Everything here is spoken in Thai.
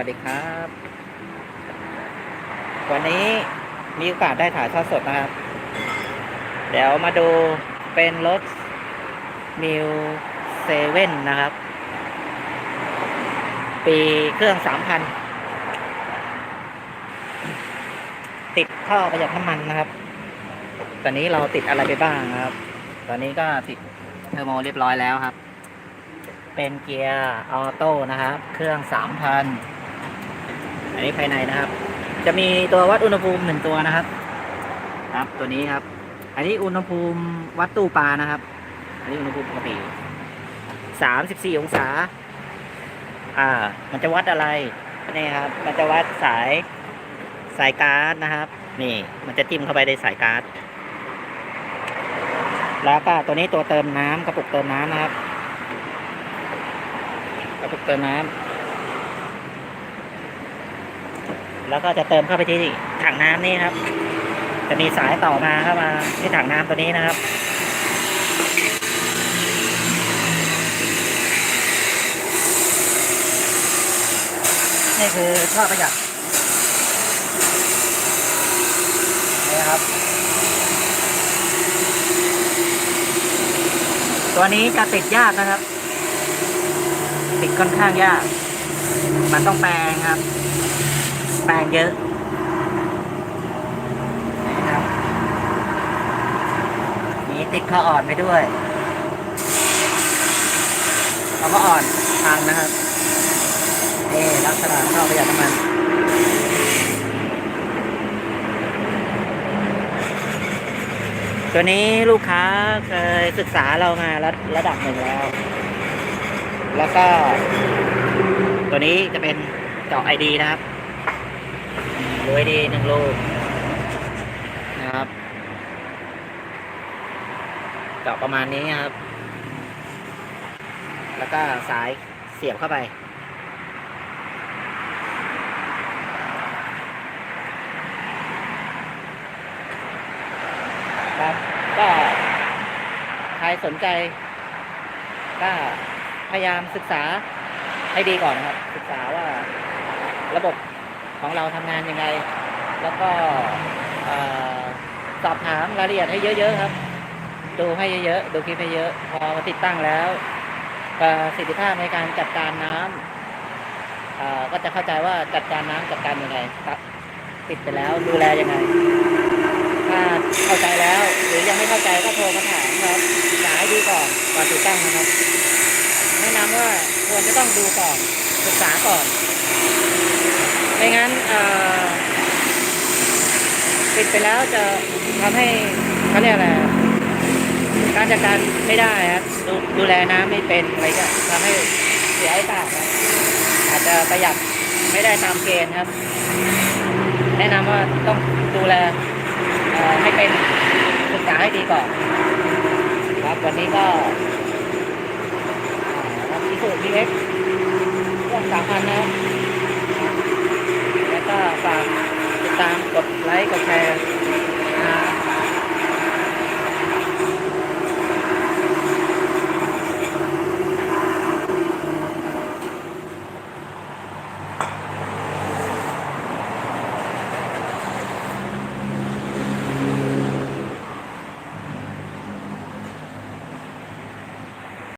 วัสดีครับ วันนี้มีโอกาสได้ถ่ายทอดสดนะครับ เดี๋ยวมาดูเป็นรถมิวเซเว่นนะครับ ปีเครื่องสามพันติดท่อประหยัดน้ำมันนะครับ ตอนนี้เราติดอะไรไปบ้างครับ ตอนนี้ก็ติดเทอร์โมเรียบร้อยแล้วครับ เป็นเกียร์ออโต้นะครับ เครื่องสามพัน อันนี้ภายในนะครับ จะมีตัววัดอุณหภูมิหนึ่งตัวนะครับ ครับตัวนี้ครับ อันนี้อุณหภูมิวัดตู้ปลานะครับ อันนี้อุณหภูมิปกติสามสิบสี่องศา อ่า มันจะวัดอะไรนี่ครับ มันจะวัดสายสายการ์ดนะครับ นี่ มันจะจิ้มเข้าไปในสายการ์ดแล้วก็ตัวนี้ตัวเติมน้ำกระปุกเติมน้ำนะครับ กระปุกเติมน้ำ แล้วก็จะเติมเข้าไปที่ถังน้ำนี่ครับ จะมีสายต่อมาเข้ามาที่ถังน้ำตัวนี้นะครับนี่คือท่อประหยัดนี่ครับ ตัวนี้จะติดยากนะครับ ติดค่อนข้างยาก มันต้องแปลงครับ แปลงเยอะนะครับนี่ติดข้ออ่อนไปด้วยเอาข้ออ่อนทางนะครับนี่ลักษณะท่อประหยัดน้ำมันตัวนี้ลูกค้าเคยศึกษาเรามาระระดับหนึ่งแล้ว แล้วก็ ตัวนี้จะเป็นเจาะไอดีนะครับ รูไอดีหนึ่งลูกนะครับเจาะประมาณนี้ครับ แล้วก็สายเสียบเข้าไป ครับ ก็ ใครสนใจ ก็พยายามศึกษาให้ดีก่อนนะครับ ศึกษาว่าระบบ ของเราทำงานยังไง แล้วก็สอบถามรายละเอียดให้เยอะๆครับ ดูให้เยอะๆดูคลิปให้เยอะ พอติดตั้งแล้วประสิทธิภาพในการจัดการน้ำเอ่อก็จะเข้าใจว่าจัดการน้ำจัดการยังไงครับติดไปแล้วดูแลยังไง ถ้าเข้าใจแล้วหรือยังไม่เข้าใจก็โทรมาถามครับศึกษาให้ดีก่อนก่อนติดตั้งนะครับ แนะนำว่าควรจะต้องดูก่อนศึกษาก่อน ไม่งั้นปิดไปแล้วจะทำให้เขาเรียกอะไรการจัดการไม่ได้ครับดูดูแลน้ำไม่เป็นอะไรก็ทำให้เสียโอกาสครับอาจจะประหยัดไม่ได้ตามเกณฑ์ครับ แนะนำว่าต้องดูแลให้เป็นศึกษาให้ดีก่อนครับวันนี้ก็รับพิสูจน์พีเอ็กเรื่องสามพันนะครับ ฝากติดตามกด